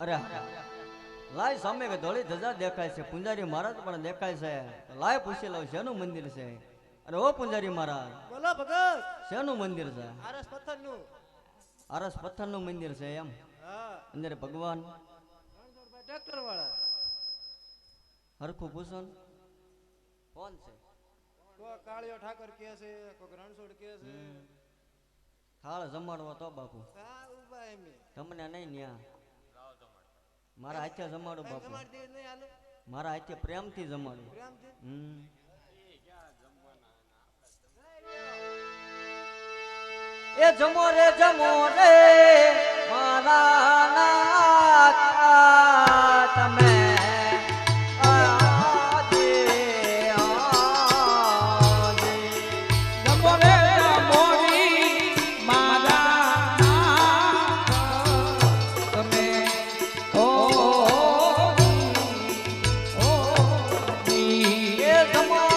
અરે લાય સામે કે ધોળી ધજા દેખાય છે પુંજારી મહારાજ પણ દેખાય છે. લાય પૂછી લઉં શેનું મંદિર છે? અરે ઓ પુંજારી મહારાજ. બોલો ભગત. શેનું મંદિર છે? આરસ પથ્થરનું આરસ પથ્થરનું મંદિર છે એમ? અંદર ભગવાન. ટ્રેક્ટર વાળા હરખું પૂછો ને. કોણ છે? કોઈ કાળિયો ઠાકર કે છે કોઈ રણછોડ કે છે. થાળ જમાડવો તો બાપુ. હા ઊભા એમ. તમને નહીં ન્યા. મારા હાથે જમાડો બાપુ. મારા હાથે પ્રેમથી જમાડો. હમ. એ જમો રે જમો રે મારા તમે જમો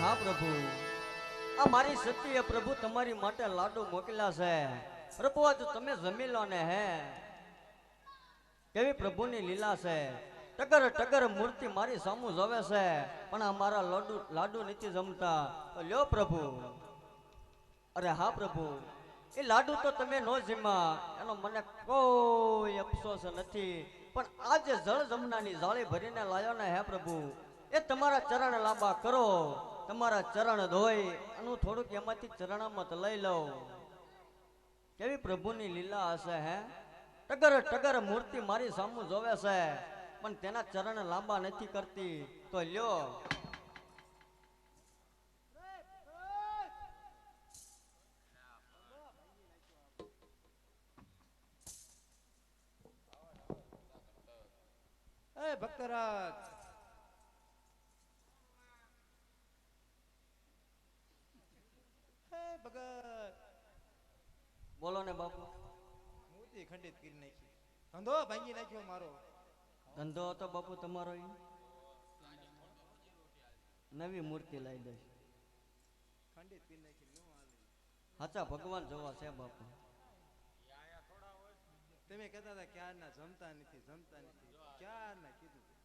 હા પ્રભુ. આ મારી સતીએ પ્રભુ તમારી માટે લાડુ મોકલ્યા છે. પ્રભુ, આજ તમે જમી લો ને હે. કેવી પ્રભુની લીલા છે. ટગર ટગર મૂર્તિ મારી સામું જોવે છે, પણ આ મારા લાડુ લાડુ નથી જમતા. તો લ્યો પ્રભુ. અરે હા પ્રભુ, એ લાડુ તો તમે નો જીમા એનો મને કોઈ અફસોસ નથી. પણ આ જે જળ જમનાની જાળી ભરીને લાયો ને હે પ્રભુ. એ તમારા ચરણ લાંબા કરો. તમારા ચરણ ધોઈ અને થોડુંક એમાંથી ચરણામત લઈ લઉં. કેવી પ્રભુની લીલા હશે, હે? ટગર ટગર મૂર્તિ મારી સામું જોવે છે, પણ તેના ચરણ લાંબા નથી કરતી. તો લ્યો. ભક્તરાજ હે ભગત. બોલો ને બાપુ. મૂર્તિ ખંડિત કરી નાખી. ધંધો ભાંગી નાખ્યો મારો. ધંધો હતો બાપુ તમારો નવી મૂર્તિ લાવી દઈશ. ખંડિત કરી નાખી હાચા ભગવાન જોવા છે બાપુ. તમે કહેતા હતા ક્યારના જમતા નથી જમતા નથી. ક્યારના કીધું?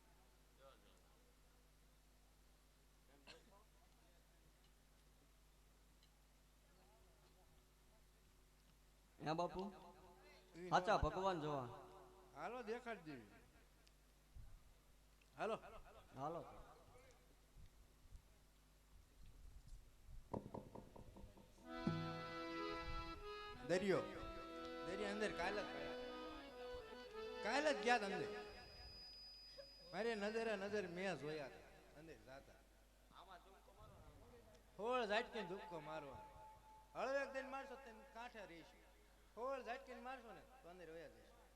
હે બાપુ? સાચા ભગવાન જોવા. હાલો દેખાડ દેવી હાલો. હાલો. દરિયો. દરિયા અંદર કાલ જ ગયા કાલ જ ગયા અંદર. મારે નજરે નજર મેં જોયા અંદર જાતા. હોળ ઝાટકે ધુક્કો મારવાનો. હળવેક દઈને મારશો તેને કાંઠે રહીશું. હોળ ઝટકીને મારશો ને તો અંદર વયા જઈશું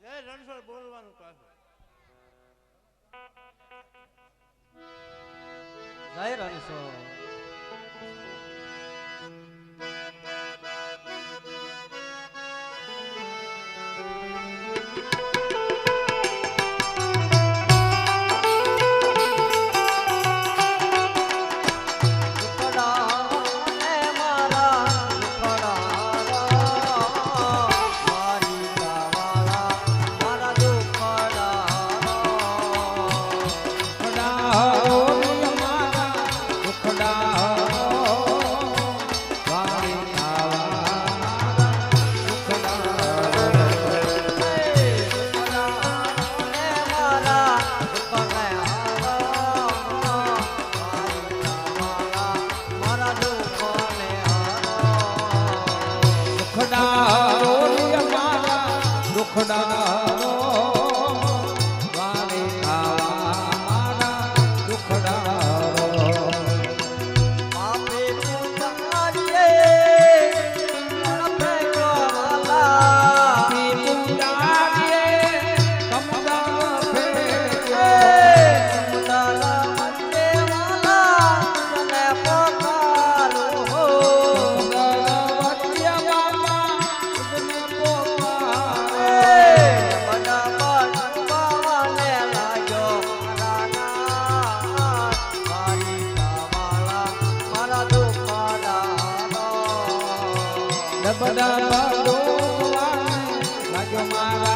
જય રણછોડ બોલવાનું પાછું જય રણસો 很难的 આવા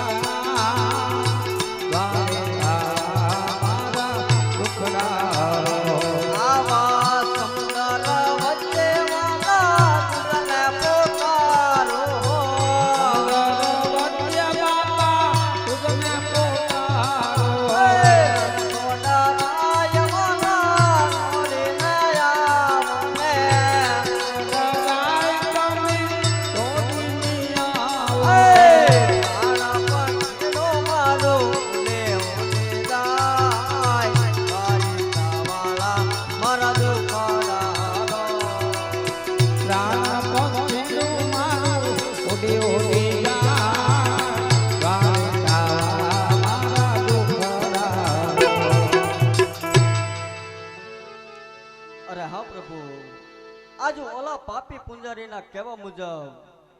અરે હા પ્રભુ. આજ ઓલા પાપી પુંજારીના કહેવા મુજબ,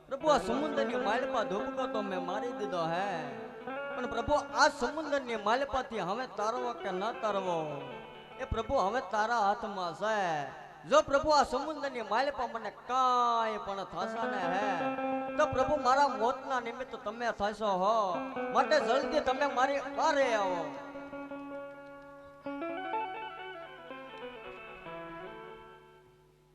પ્રભુ, આ સમુદ્રની માલપા ધોબકો તો મેં મારી દીધો હે. પણ પ્રભુ, આ સમુદ્રની માલપાથી હવે તારવો કે ન તારવો? એ પ્રભુ, હવે તારા હાથમાં છે. જો પ્રભુ, આ સમુદ્રની માલપા મને કાંઈ પણ થશે ને હે, તો પ્રભુ, મારા મોતના નિમિત્ત તમે થશો હો. માટે જલ્દી તમે મારી વારે આવો.